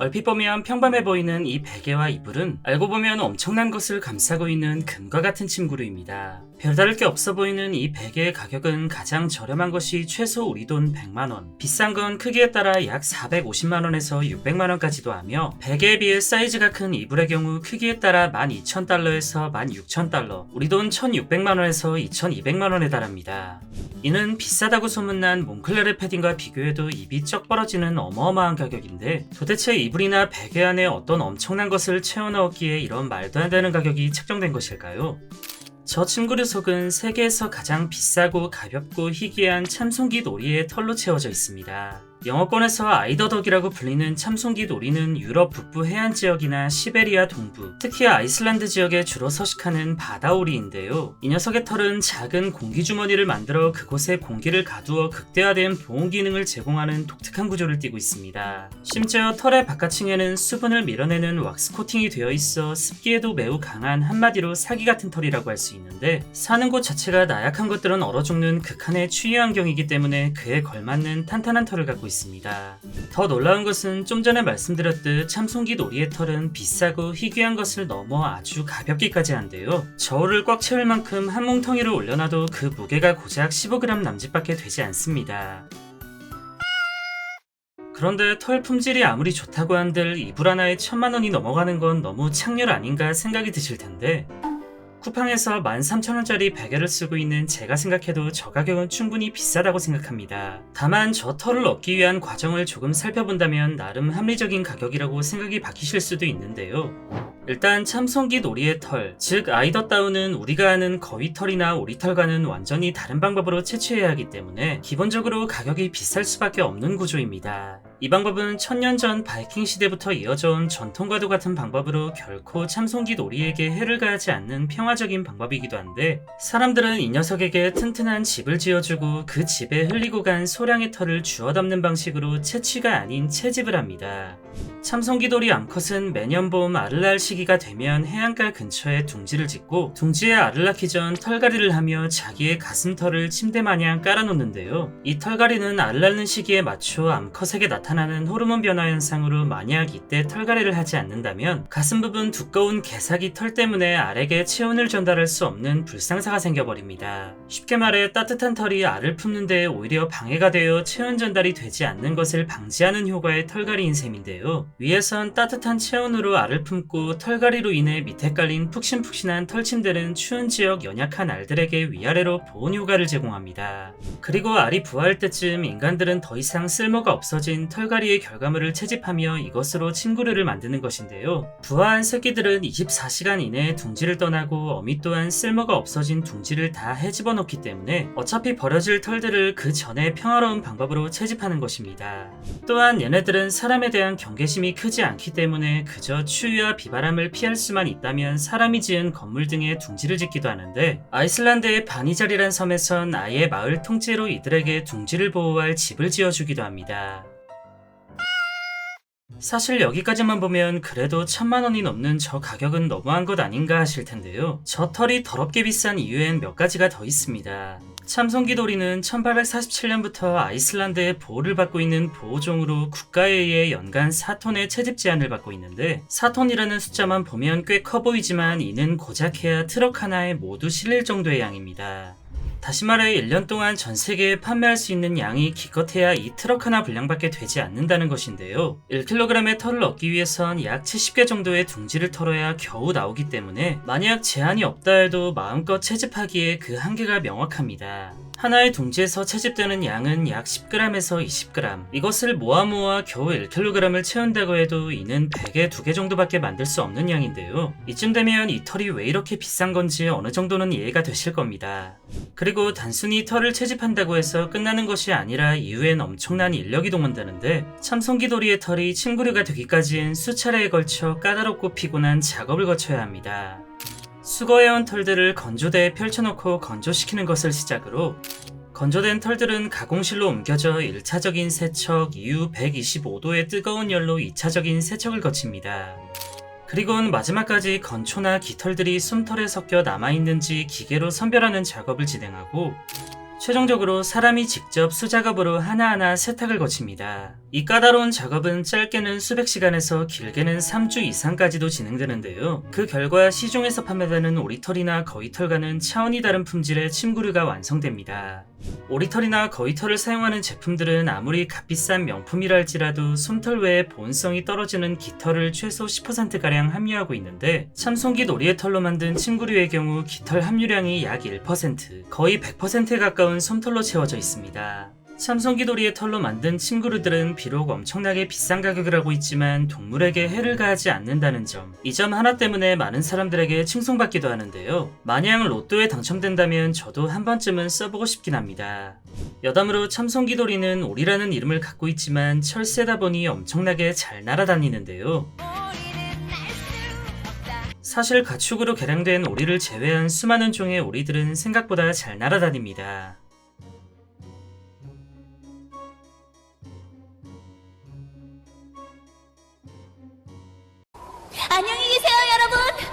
얼핏 보면 평범해 보이는 이 베개와 이불은 알고 보면 엄청난 것을 감싸고 있는 금과 같은 침구류입니다. 별다를 게 없어 보이는 이 베개의 가격은 가장 저렴한 것이 최소 우리 돈 100만원, 비싼 건 크기에 따라 약 450만원에서 600만원까지도 하며 베개에 비해 사이즈가 큰 이불의 경우 크기에 따라 12,000달러에서 16,000달러, 우리 돈 1,600만원에서 2,200만원에 달합니다. 이는 비싸다고 소문난 몽클레르 패딩과 비교해도 입이 쩍 벌어지는 어마어마한 가격인데 도대체 이 불이나 베개 안에 어떤 엄청난 것을 채워 넣었기에 이런 말도 안 되는 가격이 책정된 것일까요? 저 친구의 속은 세계에서 가장 비싸고 가볍고 희귀한 참송기 놀이의 털로 채워져 있습니다. 영어권에서 아이더덕이라고 불리는 참송기 놀이는 유럽 북부 해안 지역이나 시베리아 동부, 특히 아이슬란드 지역에 주로 서식하는 바다오리인데요. 이 녀석의 털은 작은 공기 주머니를 만들어 그곳에 공기를 가두어 극대화된 보온 기능을 제공하는 독특한 구조를 띠고 있습니다. 심지어 털의 바깥층에는 수분을 밀어내는 왁스 코팅이 되어 있어 습기에도 매우 강한 한마디로 사기 같은 털이라고 할 수 있는데 사는 곳 자체가 나약한 것들은 얼어 죽는 극한의 추위 환경이기 때문에 그에 걸맞는 탄탄한 털을 갖고 있습니다. 더 놀라운 것은 좀 전에 말씀드렸듯 참송기 놀이의 털은 비싸고 희귀한 것을 넘어 아주 가볍기까지 한데요. 저울을 꽉 채울 만큼 한 뭉텅이를 올려놔도 그 무게가 고작 15g 남짓밖에 되지 않습니다. 그런데 털 품질이 아무리 좋다고 한들 이불 하나에 천만 원이 넘어가는 건 너무 창렬 아닌가 생각이 드실 텐데 쿠팡에서 13,000원짜리 베개를 쓰고 있는 제가 생각해도 저 가격은 충분히 비싸다고 생각합니다. 다만 저 털을 얻기 위한 과정을 조금 살펴본다면 나름 합리적인 가격이라고 생각이 바뀌실 수도 있는데요. 일단 참송기 놀이의 털, 즉 아이더다운은 우리가 아는 거위털이나 오리털과는 완전히 다른 방법으로 채취해야 하기 때문에 기본적으로 가격이 비쌀 수밖에 없는 구조입니다. 이 방법은 천년 전 바이킹 시대부터 이어져 온 전통과도 같은 방법으로 결코 참송기 놀이에게 해를 가하지 않는 평화적인 방법이기도 한데 사람들은 이 녀석에게 튼튼한 집을 지어주고 그 집에 흘리고 간 소량의 털을 주워 담는 방식으로 채취가 아닌 채집을 합니다. 참송기돌이 암컷은 매년 봄 낳을 시기가 되면 해안가 근처에 둥지를 짓고 둥지에 알을 낳기 전 털갈이를 하며 자기의 가슴털을 침대 마냥 깔아놓는데요. 이 털갈이는 알을 낳는 시기에 맞춰 암컷에게 나타나는 호르몬 변화 현상으로 만약 이때 털갈이를 하지 않는다면 가슴 부분 두꺼운 개사기 털 때문에 알에게 체온을 전달할 수 없는 불상사가 생겨버립니다. 쉽게 말해 따뜻한 털이 알을 품는 데 오히려 방해가 되어 체온 전달이 되지 않는 것을 방지하는 효과의 털갈이인 셈인데요. 위에선 따뜻한 체온으로 알을 품고 털갈이로 인해 밑에 깔린 푹신푹신한 털침들은 추운 지역 연약한 알들에게 위아래로 보온 효과를 제공합니다. 그리고 알이 부화할 때쯤 인간들은 더 이상 쓸모가 없어진 털갈이의 결과물을 채집하며 이것으로 침구류를 만드는 것인데요. 부화한 새끼들은 24시간 이내에 둥지를 떠나고 어미 또한 쓸모가 없어진 둥지를 다 헤집어 놓기 때문에 어차피 버려질 털들을 그 전에 평화로운 방법으로 채집하는 것입니다. 또한 얘네들은 사람에 대한 경 계심이 크지 않기 때문에 그저 추위와 비바람을 피할 수만 있다면 사람이 지은 건물 등에 둥지를 짓기도 하는데 아이슬란드의 바니잘이란 섬에선 아예 마을 통째로 이들에게 둥지를 보호할 집을 지어주기도 합니다. 사실 여기까지만 보면 그래도 천만 원이 넘는 저 가격은 너무한 것 아닌가 하실 텐데요. 저 털이 더럽게 비싼 이유엔 몇 가지가 더 있습니다. 참송기돌이는 1847년부터 아이슬란드의 보호를 받고 있는 보호종으로 국가에 의해 연간 4톤의 채집 제한을 받고 있는데 4톤이라는 숫자만 보면 꽤 커 보이지만 이는 고작 해야 트럭 하나에 모두 실릴 정도의 양입니다. 다시 말해 1년 동안 전 세계에 판매할 수 있는 양이 기껏해야 이 트럭 하나 분량밖에 되지 않는다는 것인데요. 1kg의 털을 얻기 위해선 약 70개 정도의 둥지를 털어야 겨우 나오기 때문에 만약 제한이 없다 해도 마음껏 채집하기에 그 한계가 명확합니다. 하나의 둥지에서 채집되는 양은 약 10g에서 20g. 이것을 모아 모아 겨우 1kg을 채운다고 해도 이는 100에 2개 정도밖에 만들 수 없는 양인데요. 이쯤 되면 이 털이 왜 이렇게 비싼 건지 어느 정도는 이해가 되실 겁니다. 그리고 단순히 털을 채집한다고 해서 끝나는 것이 아니라 이후엔 엄청난 인력이 동원되는데 참송기돌이의 털이 침구류가 되기까지엔 수차례에 걸쳐 까다롭고 피곤한 작업을 거쳐야 합니다. 수거해온 털들을 건조대에 펼쳐놓고 건조시키는 것을 시작으로 건조된 털들은 가공실로 옮겨져 1차적인 세척 이후 125도의 뜨거운 열로 2차적인 세척을 거칩니다. 그리고는 마지막까지 건초나 깃털들이 솜털에 섞여 남아있는지 기계로 선별하는 작업을 진행하고 최종적으로 사람이 직접 수작업으로 하나하나 세탁을 거칩니다. 이 까다로운 작업은 짧게는 수백 시간에서 길게는 3주 이상까지도 진행되는데요. 그 결과 시중에서 판매되는 오리털이나 거위털과는 차원이 다른 품질의 침구류가 완성됩니다. 오리털이나 거위털을 사용하는 제품들은 아무리 값비싼 명품이라 할지라도 솜털 외에 본성이 떨어지는 깃털을 최소 10%가량 함유하고 있는데 참송기 놀이의 털로 만든 침구류의 경우 깃털 함유량이 약 1%, 거의 100%에 가까운 솜털로 채워져 있습니다. 도리의 털로 만든 침구류들은 비록 엄청나게 비싼 가격을 하고 있지만 동물에게 해를 가하지 않는다는 점. 이 점 하나 때문에 많은 사람들에게 칭송받기도 하는데요. 만약 로또에 당첨된다면 저도 한 번쯤은 써보고 싶긴 합니다. 여담으로 참송기 도리는 오리라는 이름을 갖고 있지만 철새다 보니 엄청나게 잘 날아다니는데요. 사실 가축으로 개량된 오리를 제외한 수많은 종의 오리들은 생각보다 잘 날아다닙니다.